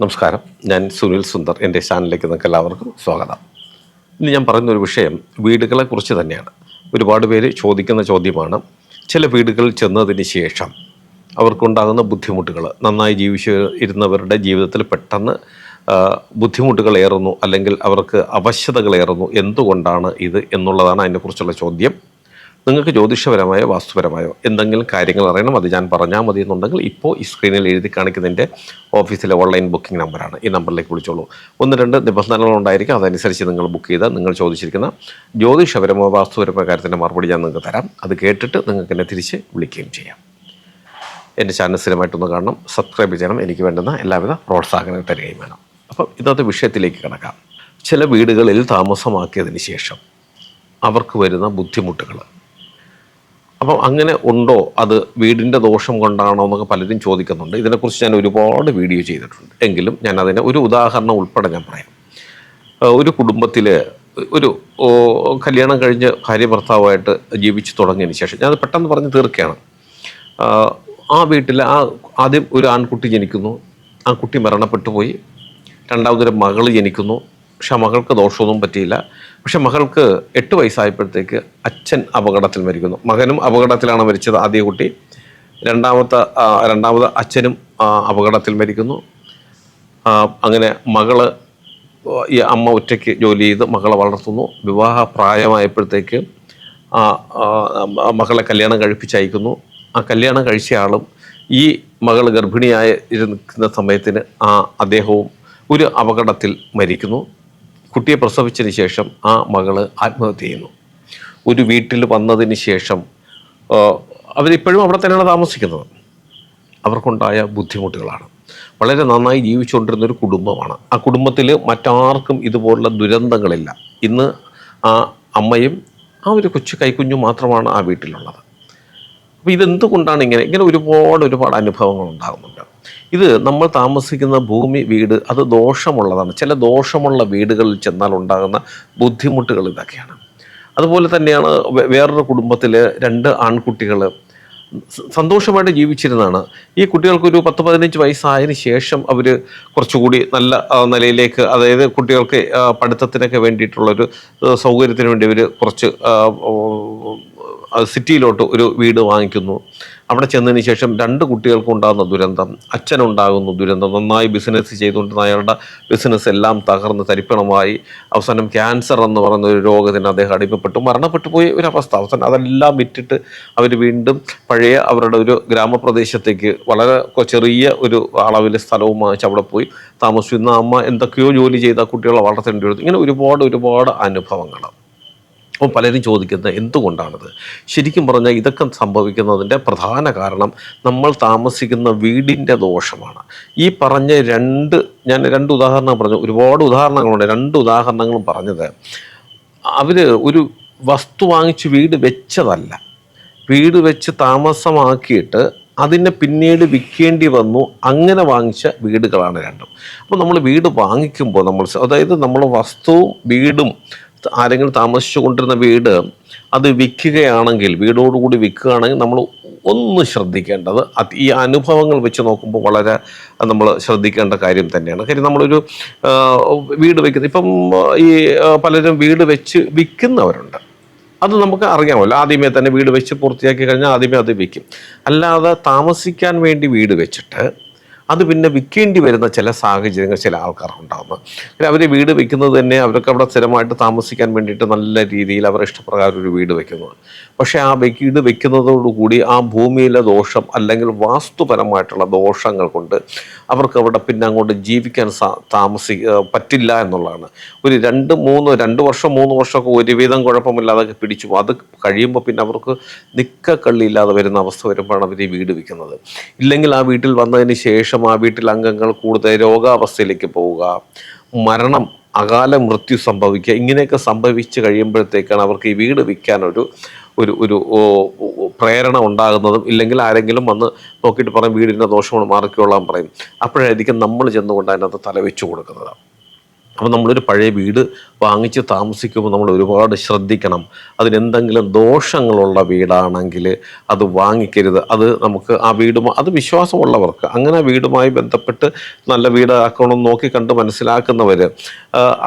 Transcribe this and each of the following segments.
നമസ്കാരം. ഞാൻ സുനിൽ സുന്ദർ എന്റെ ചാനലിലേക്ക് നിങ്ങൾക്ക് എല്ലാവർക്കും സ്വാഗതം. ഇന്ന് ഞാൻ പറയുന്നൊരു വിഷയം വീടുകളെ കുറിച്ച് തന്നെയാണ്. ഒരുപാട് പേര് ചോദിക്കുന്ന ചോദ്യമാണ് ചില വീടുകളിൽ ചെന്നതിന് ശേഷം അവർക്കുണ്ടാകുന്ന ബുദ്ധിമുട്ടുകൾ നന്നായി ജീവിച്ചു ഇരുന്നവരുടെ ജീവിതത്തിൽ പെട്ടെന്ന് ബുദ്ധിമുട്ടുകൾ ഏറുന്നു അല്ലെങ്കിൽ അവർക്ക് അവശ്യതകൾ ഏറുന്നു എന്തുകൊണ്ടാണ് ഇത് എന്നുള്ളതാണ് അതിനെക്കുറിച്ചുള്ള ചോദ്യം. നിങ്ങൾക്ക് ജ്യോതിഷപരമായോ വാസ്തുപരമായോ എന്തെങ്കിലും കാര്യങ്ങൾ അറിയണം അത് ഞാൻ പറഞ്ഞാൽ മതി എന്നുണ്ടെങ്കിൽ ഇപ്പോൾ ഈ സ്ക്രീനിൽ എഴുതി കാണിക്കുന്നതിന്റെ ഓഫീസിലെ ഓൺലൈൻ ബുക്കിംഗ് നമ്പറാണ് ഈ നമ്പറിലേക്ക് വിളിച്ചോളൂ. ഒന്ന് രണ്ട് നിബന്ധനകൾ ഉണ്ടായിരിക്കും. അതനുസരിച്ച് നിങ്ങൾ ബുക്ക് ചെയ്താൽ നിങ്ങൾ ചോദിച്ചിരിക്കുന്ന ജ്യോതിഷപരമോ വാസ്തുപരമോ കാര്യത്തിന്റെ മറുപടി ഞാൻ നിങ്ങൾക്ക് തരാം. അത് കേട്ടിട്ട് നിങ്ങൾക്ക് എന്നെ തിരിച്ച് വിളിക്കുകയും ചെയ്യാം. എന്റെ ചാനൽ സ്ഥിരമായിട്ടൊന്ന് കാണണം. സബ്സ്ക്രൈബ് ചെയ്യണം. എനിക്ക് വേണ്ടുന്ന എല്ലാവിധ പ്രോത്സാഹനം തരികയും വേണം. അപ്പം ഇന്നത്തെ വിഷയത്തിലേക്ക് കിടക്കാം. ചില വീടുകളിൽ താമസമാക്കിയതിന് ശേഷം അവർക്ക് വരുന്ന ബുദ്ധിമുട്ടുകൾ. അപ്പം അങ്ങനെ ഉണ്ടോ? അത് വീടിന്റെ ദോഷം കൊണ്ടാണോ എന്നൊക്കെ പലരും ചോദിക്കുന്നുണ്ട്. ഇതിനെക്കുറിച്ച് ഞാൻ ഒരുപാട് വീഡിയോ ചെയ്തിട്ടുണ്ട്. എങ്കിലും ഞാൻ അതിനെ ഒരു ഉദാഹരണം ഉൾപ്പെടെ ഞാൻ പറയാം. ഒരു കുടുംബത്തിൽ ഒരു കല്യാണം കഴിഞ്ഞ് ഭാര്യ ഭർത്താവായിട്ട് ജീവിച്ചു തുടങ്ങിയതിന് ശേഷം ഞാൻ പെട്ടെന്ന് പറഞ്ഞ് തീർക്കുകയാണ്. ആ, വീട്ടിൽ ആ ആദ്യം ഒരു ആൺകുട്ടി ജനിക്കുന്നു. ആ കുട്ടി മരണപ്പെട്ടു പോയി രണ്ടാമതൊരു മകൾ ജനിക്കുന്നു. പക്ഷെ മകൾക്ക് ദോഷമൊന്നും പറ്റിയില്ല. പക്ഷെ മകൾക്ക് എട്ട് വയസ്സായപ്പോഴത്തേക്ക് അച്ഛൻ അപകടത്തിൽ മരിക്കുന്നു. മകനും അപകടത്തിലാണ് മരിച്ചത് ആദ്യ കുട്ടി. രണ്ടാമത്തെ രണ്ടാമത് അച്ഛനും അപകടത്തിൽ മരിക്കുന്നു. അങ്ങനെ മകൾ ഈ അമ്മ ഒറ്റയ്ക്ക് ജോലി ചെയ്ത് മകളെ വളർത്തുന്നു. വിവാഹ പ്രായമായപ്പോഴത്തേക്ക് മകളെ കല്യാണം കഴിപ്പിച്ചയക്കുന്നു. ആ കല്യാണം കഴിച്ച ആളും ഈ മകൾ ഗർഭിണിയായി ഇരുന്ന സമയത്തിന് ആ അദ്ദേഹവും ഒരു അപകടത്തിൽ മരിക്കുന്നു. കുട്ടിയെ പ്രസവിച്ചതിന് ശേഷം ആ മകൾ ആത്മഹത്യ ചെയ്യുന്നു. ഒരു വീട്ടിൽ വന്നതിന് ശേഷം അവരിപ്പോഴും അവിടെ തന്നെയാണ് താമസിക്കുന്നത്. അവർക്കുണ്ടായ ബുദ്ധിമുട്ടുകളാണ്. വളരെ നന്നായി ജീവിച്ചുകൊണ്ടിരുന്ന ഒരു കുടുംബമാണ്. ആ കുടുംബത്തിൽ മറ്റാർക്കും ഇതുപോലുള്ള ദുരന്തങ്ങളില്ല. ഇന്ന് ആ അമ്മയും ആ ഒരു കൊച്ചു കൈക്കുഞ്ഞും മാത്രമാണ് ആ വീട്ടിലുള്ളത്. അപ്പോൾ ഇതെന്തുകൊണ്ടാണ് ഇങ്ങനെ ഇങ്ങനെ ഒരുപാട് ഒരുപാട് അനുഭവങ്ങൾ ഉണ്ടാകുന്നുണ്ട്. ഇത് നമ്മൾ താമസിക്കുന്ന ഭൂമി വീട് അത് ദോഷമുള്ളതാണ്. ചില ദോഷമുള്ള വീടുകളിൽ ചെന്നാൽ ഉണ്ടാകുന്ന ബുദ്ധിമുട്ടുകൾ ഇതൊക്കെയാണ്. അതുപോലെ തന്നെയാണ് വേറൊരു കുടുംബത്തിൽ രണ്ട് ആൺകുട്ടികൾ. സന്തോഷമായിട്ട് ജീവിച്ചിരുന്നതാണ്. ഈ കുട്ടികൾക്ക് ഒരു പത്ത് പതിനഞ്ച് വയസ്സായതിനു ശേഷം അവർ കുറച്ചുകൂടി നല്ല നിലയിലേക്ക് അതായത് കുട്ടികൾക്ക് പഠിത്തത്തിനൊക്കെ വേണ്ടിയിട്ടുള്ളൊരു സൗകര്യത്തിന് വേണ്ടി അവർ കുറച്ച് സിറ്റിയിലോട്ട് ഒരു വീട് വാങ്ങിക്കുന്നു. അവിടെ ചെന്നതിന് ശേഷം രണ്ട് കുട്ടികൾക്കും ഉണ്ടാകുന്ന ദുരന്തം. അച്ഛനുണ്ടാകുന്ന ദുരന്തം. നന്നായി ബിസിനസ് ചെയ്തുകൊണ്ടിരുന്ന അയാളുടെ ബിസിനസ് എല്ലാം തകർന്ന് തരിപ്പണമായി. അവസാനം ക്യാൻസർ എന്ന് പറയുന്ന ഒരു രോഗത്തിന് അദ്ദേഹം അടിമപ്പെട്ടു. മരണപ്പെട്ടു പോയ ഒരു അവസ്ഥ. അവസാനം അതെല്ലാം വിറ്റിട്ട് അവർ വീണ്ടും പഴയ അവരുടെ ഒരു ഗ്രാമപ്രദേശത്തേക്ക് വളരെ ചെറിയ ഒരു അളവിൽ സ്ഥലവും വാങ്ങിച്ച് അവിടെ പോയി താമസിക്കുന്ന അമ്മ എന്തൊക്കെയോ ജോലി ചെയ്ത കുട്ടികളെ വളർത്തേണ്ടി വരുന്നു. ഇങ്ങനെ ഒരുപാട് ഒരുപാട് അനുഭവങ്ങൾ. അപ്പോൾ പലരും ചോദിക്കുന്നത് എന്തുകൊണ്ടാണിത്? ശരിക്കും പറഞ്ഞാൽ ഇതൊക്കെ സംഭവിക്കുന്നതിന്റെ പ്രധാന കാരണം നമ്മൾ താമസിക്കുന്ന വീടിന്റെ ദോഷമാണ്. ഈ പറഞ്ഞ രണ്ട് ഞാൻ രണ്ട് ഉദാഹരണം പറഞ്ഞു ഒരുപാട് ഉദാഹരണങ്ങളുണ്ട്. രണ്ട് ഉദാഹരണങ്ങളും പറഞ്ഞത്. അവർ ഒരു വസ്തു വാങ്ങിച്ച് വീട് വെച്ചതല്ല. വീട് വെച്ച് താമസമാക്കിയിട്ട് അതിനെ പിന്നീട് വിൽക്കേണ്ടി വന്നു അങ്ങനെ വാങ്ങിച്ച വീടുകളാണ് രണ്ടും. അപ്പോൾ നമ്മൾ വീട് വാങ്ങിക്കുമ്പോൾ നമ്മൾ അതായത് നമ്മൾ വസ്തുവും വീടും ആരെങ്കിലും താമസിച്ചു കൊണ്ടിരുന്ന വീട് അത് വിൽക്കുകയാണെങ്കിൽ വീടോടുകൂടി വിൽക്കുകയാണെങ്കിൽ നമ്മൾ ഒന്ന് ശ്രദ്ധിക്കേണ്ടത് ഈ അനുഭവങ്ങൾ വെച്ച് നോക്കുമ്പോൾ വളരെ നമ്മൾ ശ്രദ്ധിക്കേണ്ട കാര്യം തന്നെയാണ്. കാര്യം നമ്മളൊരു വീട് വെക്കുന്നത് ഇപ്പം ഈ പലരും വീട് വെച്ച് വിൽക്കുന്നവരുണ്ട്. അത് നമുക്ക് അറിയാമല്ലോ. ആദ്യമേ തന്നെ വീട് വെച്ച് പൂർത്തിയാക്കി കഴിഞ്ഞാൽ ആദ്യമേ അത് വിൽക്കും. അല്ലാതെ താമസിക്കാൻ വേണ്ടി വീട് വെച്ചിട്ട് അത് പിന്നെ വിൽക്കേണ്ടി വരുന്ന ചില സാഹചര്യങ്ങൾ ചില ആൾക്കാർക്കുണ്ടാകുന്നത് പിന്നെ അവർ വീട് വെക്കുന്നത് തന്നെ അവർക്ക് അവിടെ സ്ഥിരമായിട്ട് താമസിക്കാൻ വേണ്ടിയിട്ട് നല്ല രീതിയിൽ അവർ ഇഷ്ടപ്രകാരം ഒരു വീട് വെക്കുന്നു. പക്ഷേ ആ വീട് വെക്കുന്നതോടുകൂടി ആ ഭൂമിയിലെ ദോഷം അല്ലെങ്കിൽ വാസ്തുപരമായിട്ടുള്ള ദോഷങ്ങൾ കൊണ്ട് അവർക്ക് അവിടെ പിന്നെ അങ്ങോട്ട് ജീവിക്കാൻ താമസി പറ്റില്ല എന്നുള്ളതാണ്. ഒരു രണ്ട് മൂന്ന് രണ്ട് വർഷം മൂന്ന് വർഷമൊക്കെ ഒരുവിധം കുഴപ്പമില്ലാതെ പിടിച്ചു അത് കഴിയുമ്പോൾ പിന്നെ അവർക്ക് നിക്കക്കള്ളിയില്ലാതെ വരുന്ന അവസ്ഥ വരുമ്പോഴാണ് അവർ ഈ വീട് വിൽക്കുന്നത് ഇല്ലെങ്കിൽ ആ വീട്ടിൽ വന്നതിന് ശേഷം ആ വീട്ടിൽ അംഗങ്ങൾ കൂടുതൽ രോഗാവസ്ഥയിലേക്ക് പോവുക. മരണം അകാല മൃത്യു സംഭവിക്കുക ഇങ്ങനെയൊക്കെ സംഭവിച്ചു കഴിയുമ്പോഴത്തേക്കാണ് അവർക്ക് ഈ വീട് വിൽക്കാനൊരു ഒരു ഒരു പ്രേരണ ഉണ്ടാകുന്നതും ഇല്ലെങ്കിൽ ആരെങ്കിലും വന്ന് നോക്കിയിട്ട് പറയും വീടിന്റെ ദോഷമാണ് മാറിക്കൊള്ളാൻ പറയും. അപ്പോഴായിരിക്കും നമ്മൾ ചെന്നുകൊണ്ട് അതിനകത്ത് തലവെച്ച് കൊടുക്കുന്നത്. അപ്പോൾ നമ്മളൊരു പഴയ വീട് വാങ്ങിച്ച് താമസിക്കുമ്പോൾ നമ്മൾ ഒരുപാട് ശ്രദ്ധിക്കണം. അതിനെന്തെങ്കിലും ദോഷങ്ങളുള്ള വീടാണെങ്കിൽ അത് വാങ്ങിക്കരുത്. അത് നമുക്ക് ആ വീടുമായി അത് വിശ്വാസമുള്ളവർക്ക് അങ്ങനെ വീടുമായി ബന്ധപ്പെട്ട് നല്ല വീടാക്കണം നോക്കി കണ്ട് മനസ്സിലാക്കുന്നവർ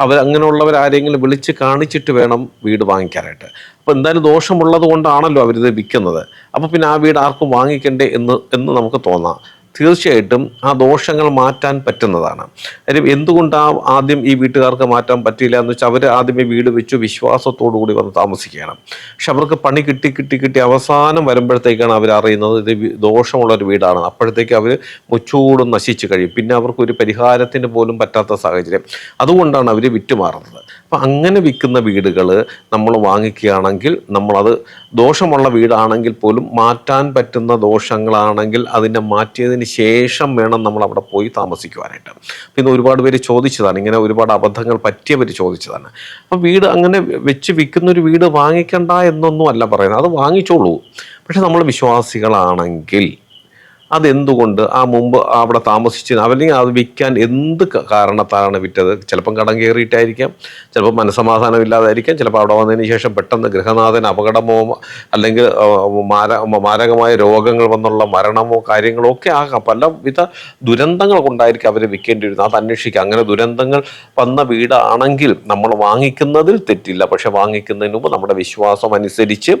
അവർ അങ്ങനെയുള്ളവർ ആരെങ്കിലും വിളിച്ച് കാണിച്ചിട്ട് വേണം വീട് വാങ്ങിക്കാനായിട്ട്. അപ്പോൾ എന്തായാലും ദോഷമുള്ളത് കൊണ്ടാണല്ലോ അവരിത് വിൽക്കുന്നത്. അപ്പോൾ പിന്നെ ആ വീട് ആർക്കും വാങ്ങിക്കണ്ടേ എന്ന് എന്ന് നമുക്ക് തോന്നാം. തീർച്ചയായിട്ടും ആ ദോഷങ്ങൾ മാറ്റാൻ പറ്റുന്നതാണ്. കാര്യം എന്തുകൊണ്ടാണ് ആദ്യം ഈ വീട്ടുകാർക്ക് മാറ്റാൻ പറ്റിയില്ല എന്ന് വെച്ചാൽ അവർ ആദ്യമേ വീട് വെച്ചു വിശ്വാസത്തോടു കൂടി വന്ന് താമസിക്കുകയാണ്. പക്ഷെ അവർക്ക് പണി കിട്ടി കിട്ടി കിട്ടി അവസാനം വരുമ്പോഴത്തേക്കാണ് അവർ അറിയുന്നത് ഇത് ദോഷമുള്ളൊരു വീടാണ്. അപ്പോഴത്തേക്ക് അവർ മുച്ചൂടും നശിച്ചു കഴിയും. പിന്നെ അവർക്ക് ഒരു പരിഹാരത്തിന് പോലും പറ്റാത്ത സാഹചര്യം. അതുകൊണ്ടാണ് അവർ വിറ്റുമാറുന്നത് അപ്പം അങ്ങനെ വിൽക്കുന്ന വീടുകൾ നമ്മൾ വാങ്ങിക്കുകയാണെങ്കിൽ നമ്മളത് ദോഷമുള്ള വീടാണെങ്കിൽ പോലും മാറ്റാൻ പറ്റുന്ന ദോഷങ്ങളാണെങ്കിൽ അതിനെ മാറ്റിയതിന് ശേഷം വേണം നമ്മൾ അവിടെ പോയി താമസിക്കുവാനായിട്ട്. പിന്നെ ഒരുപാട് പേര് ചോദിച്ചതാണ് ഇങ്ങനെ ഒരുപാട് അബദ്ധങ്ങൾ പറ്റിയവർ ചോദിച്ചതാണ്. അപ്പം വീട് അങ്ങനെ വെച്ച് വിൽക്കുന്നൊരു വീട് വാങ്ങിക്കണ്ട എന്നൊന്നും അല്ല പറയുന്നത് അത് വാങ്ങിച്ചോളൂ. പക്ഷെ നമ്മൾ വിശ്വാസികളാണെങ്കിൽ അതെന്തുകൊണ്ട് ആ മുമ്പ് അവിടെ താമസിച്ച് അല്ലെങ്കിൽ അത് വിൽക്കാൻ എന്ത് കാരണത്താലാണ് വിറ്റത്? ചിലപ്പം കടം കയറിയിട്ടായിരിക്കാം ചിലപ്പോൾ മനസ്സമാധാനം ഇല്ലാതായിരിക്കാം ചിലപ്പോൾ അവിടെ വന്നതിന് ശേഷം പെട്ടെന്ന് ഗൃഹനാഥൻ അപകടമോ അല്ലെങ്കിൽ മാര മാരകമായ രോഗങ്ങൾ വന്നുള്ള മരണമോ കാര്യങ്ങളോ ഒക്കെ ആകാം. പലവിധ ദുരന്തങ്ങൾ കൊണ്ടായിരിക്കും അവർ വിൽക്കേണ്ടി വരുന്നത് അത് അന്വേഷിക്കുക അങ്ങനെ ദുരന്തങ്ങൾ വന്ന വീടാണെങ്കിൽ നമ്മൾ വാങ്ങിക്കുന്നതിൽ തെറ്റില്ല. പക്ഷെ വാങ്ങിക്കുന്നതിന് മുമ്പ് നമ്മുടെ വിശ്വാസം അനുസരിച്ച്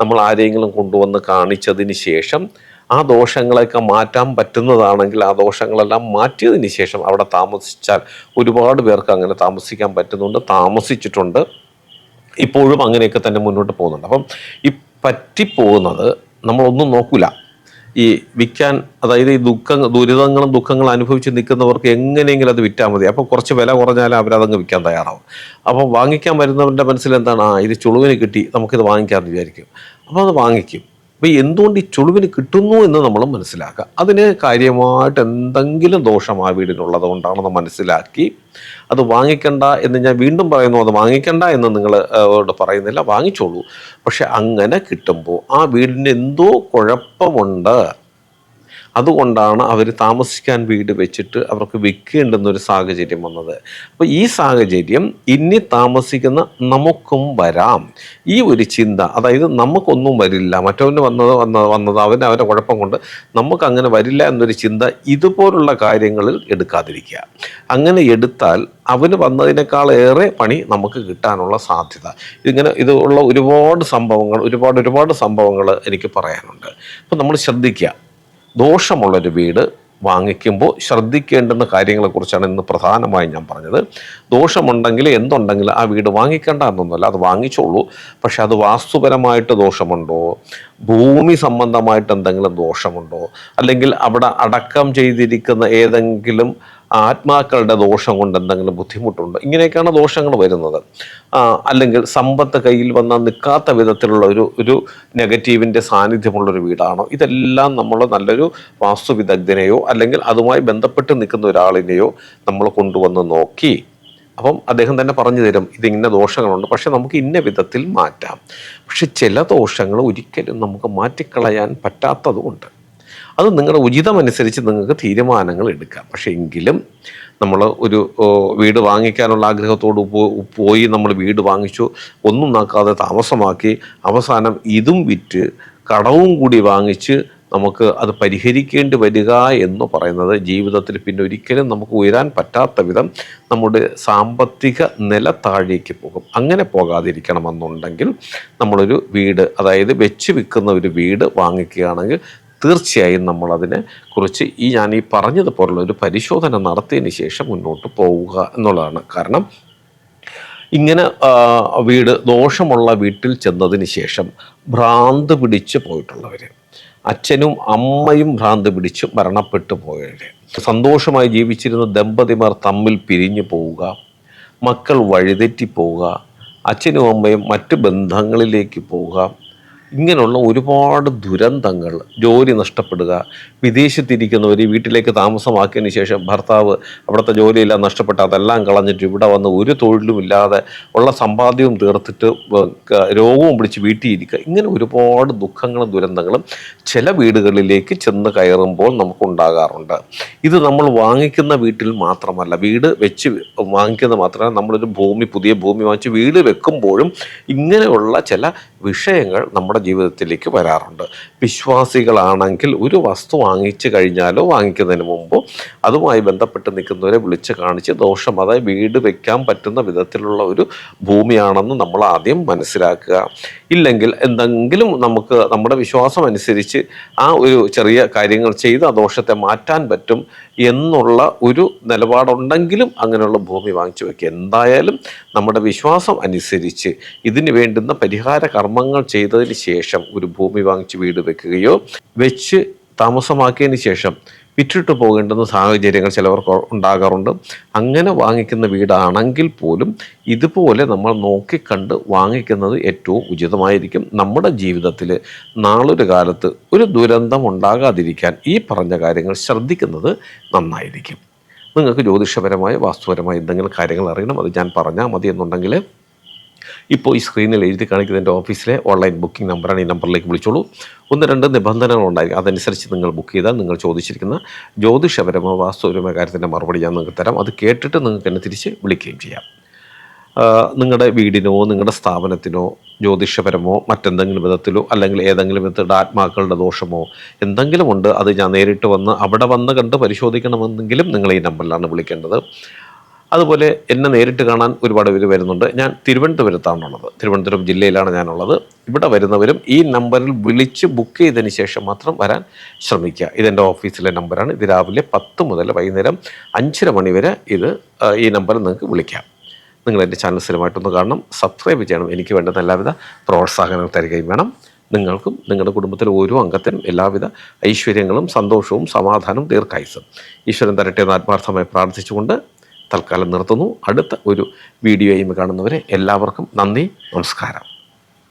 നമ്മൾ ആരെങ്കിലും കൊണ്ടുവന്ന് കാണിച്ചതിന് ശേഷം ആ ദോഷങ്ങളെയൊക്കെ മാറ്റാൻ പറ്റുന്നതാണെങ്കിൽ ആ ദോഷങ്ങളെല്ലാം മാറ്റിയതിന് ശേഷം അവിടെ താമസിച്ചാൽ ഒരുപാട് പേർക്ക് അങ്ങനെ താമസിക്കാൻ പറ്റുന്നുണ്ട് താമസിച്ചിട്ടുണ്ട്. ഇപ്പോഴും അങ്ങനെയൊക്കെ തന്നെ മുന്നോട്ട് പോകുന്നുണ്ട്. അപ്പം ഈ പറ്റിപ്പോകുന്നത് നമ്മളൊന്നും നോക്കില്ല ഈ വിൽക്കാൻ അതായത് ഈ ദുഃഖ ദുരിതങ്ങളും ദുഃഖങ്ങളും അനുഭവിച്ച് നിൽക്കുന്നവർക്ക് എങ്ങനെയെങ്കിലും അത് വിറ്റാൽ മതി. അപ്പോൾ കുറച്ച് വില കുറഞ്ഞാൽ അവരതങ്ങ് വിൽക്കാൻ തയ്യാറാവും. അപ്പോൾ വാങ്ങിക്കാൻ വരുന്നവരുടെ മനസ്സിൽ എന്താണ് ആ ഇത് ചുളുവിന് കിട്ടി നമുക്കിത് വാങ്ങിക്കാമെന്ന് വിചാരിക്കും. അപ്പോൾ അത് വാങ്ങിക്കും. അപ്പോൾ എന്തുകൊണ്ട് ഈ ചുളിവിന് കിട്ടുന്നു എന്ന് നമ്മൾ മനസ്സിലാക്കുക. അതിന് കാര്യമായിട്ട് എന്തെങ്കിലും ദോഷം ആ വീടിനുള്ളത് കൊണ്ടാണെന്ന് മനസ്സിലാക്കി. അത് വാങ്ങിക്കണ്ട എന്ന് ഞാൻ വീണ്ടും പറയുന്നു അത് വാങ്ങിക്കണ്ട എന്ന് നിങ്ങൾ പറയുന്നില്ല വാങ്ങിച്ചോളൂ. പക്ഷെ അങ്ങനെ കിട്ടുമ്പോൾ ആ വീടിന് എന്തോ കുഴപ്പമുണ്ട്. അതുകൊണ്ടാണ് അവർ താമസിക്കാൻ വീട് വെച്ചിട്ട് അവർക്ക് വിൽക്കേണ്ടുന്നൊരു സാഹചര്യം വന്നത്. അപ്പോൾ ഈ സാഹചര്യം ഇനി താമസിക്കുന്ന നമുക്കും വരാം. ഈ ഒരു ചിന്ത അതായത് നമുക്കൊന്നും വരില്ല. മറ്റവന് വന്നത് വന്നത് വന്നത് അവന് അവന്റെ കുഴപ്പം കൊണ്ട് നമുക്ക് അങ്ങനെ വരില്ല എന്നൊരു ചിന്ത ഇതുപോലുള്ള കാര്യങ്ങളിൽ എടുക്കാതിരിക്കുക. അങ്ങനെ എടുത്താൽ അവന് വന്നതിനേക്കാൾ ഏറെ പണി നമുക്ക് കിട്ടാനുള്ള സാധ്യത. ഇതിങ്ങനെ ഇതുള്ള ഒരുപാട് സംഭവങ്ങൾ ഒരുപാട് ഒരുപാട് സംഭവങ്ങൾ എനിക്ക് പറയാനുണ്ട്. അപ്പോൾ നമ്മൾ ശ്രദ്ധിക്കുക. ദോഷമുള്ളൊരു വീട് വാങ്ങിക്കുമ്പോൾ ശ്രദ്ധിക്കേണ്ടുന്ന കാര്യങ്ങളെക്കുറിച്ചാണ് ഇന്ന് പ്രധാനമായും ഞാൻ പറഞ്ഞത്. ദോഷമുണ്ടെങ്കിൽ എന്തുണ്ടെങ്കിൽ ആ വീട് വാങ്ങിക്കേണ്ട എന്നൊന്നുമല്ല അത് വാങ്ങിച്ചോളൂ. പക്ഷെ അത് വാസ്തുപരമായിട്ട് ദോഷമുണ്ടോ? ഭൂമി സംബന്ധമായിട്ട് എന്തെങ്കിലും ദോഷമുണ്ടോ? അല്ലെങ്കിൽ അവിടെ അടക്കം ചെയ്തിരിക്കുന്ന ഏതെങ്കിലും ആത്മാക്കളുടെ ദോഷം കൊണ്ട് എന്തെങ്കിലും ബുദ്ധിമുട്ടുണ്ട്? ഇങ്ങനെയൊക്കെയാണ് ദോഷങ്ങൾ വരുന്നത്. അല്ലെങ്കിൽ സമ്പത്ത് കയ്യിൽ വന്നാൽ നിൽക്കാത്ത വിധത്തിലുള്ള ഒരു ഒരു നെഗറ്റീവിന്റെ സാന്നിധ്യമുള്ളൊരു വീടാണോ? ഇതെല്ലാം നമ്മൾ നല്ലൊരു വാസ്തു വിദഗ്ധനെയോ അല്ലെങ്കിൽ അതുമായി ബന്ധപ്പെട്ട് നിൽക്കുന്ന ഒരാളിനെയോ നമ്മൾ കൊണ്ടുവന്ന് നോക്കി. അപ്പം അദ്ദേഹം തന്നെ പറഞ്ഞു തരും ഇതിങ്ങനെ ദോഷങ്ങളുണ്ട് പക്ഷെ നമുക്ക് ഇന്ന വിധത്തിൽ മാറ്റാം. പക്ഷെ ചില ദോഷങ്ങൾ ഒരിക്കലും നമുക്ക് മാറ്റിക്കളയാൻ പറ്റാത്തതുകൊണ്ട് അത് നിങ്ങളുടെ ഉചിതമനുസരിച്ച് നിങ്ങൾക്ക് തീരുമാനങ്ങൾ എടുക്കാം. പക്ഷേ എങ്കിലും നമ്മൾ ഒരു വീട് വാങ്ങിക്കാനുള്ള ആഗ്രഹത്തോട് പോയി നമ്മൾ വീട് വാങ്ങിച്ചു ഒന്നും നോക്കാതെ താമസമാക്കി അവസാനം ഇതും വിറ്റ് കടവും കൂടി വാങ്ങിച്ച് നമുക്ക് അത് പരിഹരിക്കേണ്ടി വരിക എന്ന് പറയുന്നത് ജീവിതത്തിൽ പിന്നെ ഒരിക്കലും നമുക്ക് ഉയരാൻ പറ്റാത്ത വിധം നമ്മുടെ സാമ്പത്തിക നില താഴേക്ക് പോകും. അങ്ങനെ പോകാതിരിക്കണമെന്നുണ്ടെങ്കിൽ നമ്മളൊരു വീട് അതായത് വെച്ച് വിൽക്കുന്ന ഒരു വീട് വാങ്ങിക്കുകയാണെങ്കിൽ തീർച്ചയായും നമ്മളതിനെ കുറിച്ച് ഈ ഞാൻ ഈ പറഞ്ഞതുപോലുള്ള ഒരു പരിശോധന നടത്തിയതിന് ശേഷം മുന്നോട്ട് പോവുക എന്നുള്ളതാണ്. കാരണം ഇങ്ങനെ വീട് ദോഷമുള്ള വീട്ടിൽ ചെന്നതിന് ശേഷം ഭ്രാന്ത് പിടിച്ച് പോയിട്ടുള്ളവർ അച്ഛനും അമ്മയും ഭ്രാന്ത് പിടിച്ച് മരണപ്പെട്ടു പോയവർ സന്തോഷമായി ജീവിച്ചിരുന്ന ദമ്പതിമാർ തമ്മിൽ പിരിഞ്ഞു പോവുക മക്കൾ വഴിതെറ്റി പോവുക അച്ഛനും അമ്മയും മറ്റ് ബന്ധങ്ങളിലേക്ക് പോവുക ഇങ്ങനെയുള്ള ഒരുപാട് ദുരന്തങ്ങൾ ജോലി നഷ്ടപ്പെടുക വിദേശത്തിരിക്കുന്നവർ വീട്ടിലേക്ക് താമസമാക്കിയതിന് ശേഷം ഭർത്താവ് അവിടുത്തെ ജോലിയെല്ലാം നഷ്ടപ്പെട്ട് അതെല്ലാം കളഞ്ഞിട്ട് ഇവിടെ വന്ന് ഒരു തൊഴിലും ഇല്ലാതെ ഉള്ള സമ്പാദ്യവും തീർത്തിട്ട് രോഗവും പിടിച്ച് വീട്ടിൽ ഇരിക്കുക ഇങ്ങനെ ഒരുപാട് ദുഃഖങ്ങളും ദുരന്തങ്ങളും ചില വീടുകളിലേക്ക് ചെന്ന് കയറുമ്പോൾ നമുക്കുണ്ടാകാറുണ്ട്. ഇത് നമ്മൾ വാങ്ങിക്കുന്ന വീട്ടിൽ മാത്രമല്ല വീട് വെച്ച് വാങ്ങിക്കുന്നത് മാത്രമല്ല നമ്മളൊരു ഭൂമി പുതിയ ഭൂമി വാങ്ങിച്ച് വീട് വെക്കുമ്പോഴും ഇങ്ങനെയുള്ള ചില വിഷയങ്ങൾ നമ്മുടെ ജീവിതത്തിലേക്ക് വരാറുണ്ട്. വിശ്വാസികളാണെങ്കിൽ ഒരു വസ്തു വാങ്ങിച്ചു കഴിഞ്ഞാലോ വാങ്ങിക്കുന്നതിന് മുമ്പോ അതുമായി ബന്ധപ്പെട്ട് നിൽക്കുന്നവരെ വിളിച്ച് കാണിച്ച് ദോഷം അതായത് വീട് വെക്കാൻ പറ്റുന്ന വിധത്തിലുള്ള ഒരു ഭൂമിയാണെന്ന് നമ്മൾ ആദ്യം മനസ്സിലാക്കുക. ഇല്ലെങ്കിൽ എന്തെങ്കിലും നമുക്ക് നമ്മുടെ വിശ്വാസം അനുസരിച്ച് ആ ഒരു ചെറിയ കാര്യങ്ങൾ ചെയ്ത് ആ ദോഷത്തെ മാറ്റാൻ പറ്റും എന്നുള്ള ഒരു നിലപാടുണ്ടെങ്കിലും അങ്ങനെയുള്ള ഭൂമി വാങ്ങിച്ചു വെക്കുക. എന്തായാലും നമ്മുടെ വിശ്വാസം അനുസരിച്ച് ഇതിന് വേണ്ടുന്ന പരിഹാര കർമ്മങ്ങൾ ചെയ്തതിന് ശേഷം ഒരു ഭൂമി വാങ്ങിച്ച് വീട് വെക്കുകയോ വെച്ച് താമസമാക്കിയതിന് ശേഷം വിറ്റിട്ട് പോകേണ്ടുന്ന സാഹചര്യങ്ങൾ ചിലവർക്ക് ഉണ്ടാകാറുണ്ട്. അങ്ങനെ വാങ്ങിക്കുന്ന വീടാണെങ്കിൽ പോലും ഇതുപോലെ നമ്മൾ നോക്കിക്കണ്ട് വാങ്ങിക്കുന്നത് ഏറ്റവും ഉചിതമായിരിക്കും. നമ്മുടെ ജീവിതത്തിൽ നാളൊരു കാലത്ത് ഒരു ദുരന്തം ഉണ്ടാകാതിരിക്കാൻ ഈ പറഞ്ഞ കാര്യങ്ങൾ ശ്രദ്ധിക്കുന്നത് നന്നായിരിക്കും. നിങ്ങൾക്ക് ജ്യോതിഷപരമായ വാസ്തുപരമായ എന്തെങ്കിലും കാര്യങ്ങൾ അറിയണം അത് ഞാൻ പറഞ്ഞാൽ മതി എന്നുണ്ടെങ്കിൽ ഇപ്പോൾ ഈ സ്ക്രീനിൽ എഴുതി കാണിക്കുന്ന എന്റെ ഓഫീസിലെ ഓൺലൈൻ ബുക്കിംഗ് നമ്പറാണ് ഈ നമ്പറിലേക്ക് വിളിച്ചോളൂ. ഒന്ന് രണ്ട് നിബന്ധനകൾ ഉണ്ടായിരിക്കും. അതനുസരിച്ച് നിങ്ങൾ ബുക്ക് ചെയ്താൽ നിങ്ങൾ ചോദിച്ചിരിക്കുന്ന ജ്യോതിഷപരമോ വാസ്തുപരമോ കാര്യത്തിന്റെ മറുപടി ഞാൻ നിങ്ങൾക്ക് തരാം. അത് കേട്ടിട്ട് നിങ്ങൾക്ക് എന്നെ തിരിച്ച് വിളിക്കുകയും ചെയ്യാം. നിങ്ങളുടെ വീടിനോ നിങ്ങളുടെ സ്ഥാപനത്തിനോ ജ്യോതിഷപരമോ മറ്റെന്തെങ്കിലും വിധത്തിലോ അല്ലെങ്കിൽ ഏതെങ്കിലും വിധത്തിലുള്ള ആത്മാക്കളുടെ ദോഷമോ എന്തെങ്കിലും ഉണ്ട് അത് ഞാൻ നേരിട്ട് വന്ന് അവിടെ വന്ന് കണ്ട് പരിശോധിക്കണമെന്നെങ്കിലും നിങ്ങൾ ഈ നമ്പറിലാണ് വിളിക്കേണ്ടത്. അതുപോലെ എന്നെ നേരിട്ട് കാണാൻ ഒരുപാട് പേര് വരുന്നുണ്ട്. ഞാൻ തിരുവനന്തപുരത്താണുള്ളത് തിരുവനന്തപുരം ജില്ലയിലാണ് ഞാനുള്ളത്. ഇവിടെ വരുന്നവരും ഈ നമ്പറിൽ വിളിച്ച് ബുക്ക് ചെയ്തതിന് ശേഷം മാത്രം വരാൻ ശ്രമിക്കുക. ഇതെന്റെ ഓഫീസിലെ നമ്പറാണ് ഇത് രാവിലെ പത്ത് മുതൽ വൈകുന്നേരം അഞ്ചര മണി വരെ ഇത് ഈ നമ്പറിൽ നിങ്ങൾക്ക് വിളിക്കാം. നിങ്ങൾ എന്റെ ചാനൽ സ്ഥിരമായിട്ടൊന്ന് കാണണം. സബ്സ്ക്രൈബ് ചെയ്യണം. എനിക്ക് വേണ്ടുന്ന എല്ലാവിധ പ്രോത്സാഹനങ്ങൾ തരികയും വേണം. നിങ്ങൾക്കും നിങ്ങളുടെ കുടുംബത്തിലെ ഓരോ അംഗത്തിനും എല്ലാവിധ ഐശ്വര്യങ്ങളും സന്തോഷവും സമാധാനവും ദീർഘായുസും ഈശ്വരൻ തരട്ടെ എന്ന് ആത്മാർത്ഥമായി പ്രാർത്ഥിച്ചുകൊണ്ട് തൽക്കാലം നിർത്തുന്നു. അടുത്ത ഒരു വീഡിയോയും കാണുന്നവരെ എല്ലാവർക്കും നന്ദി നമസ്കാരം.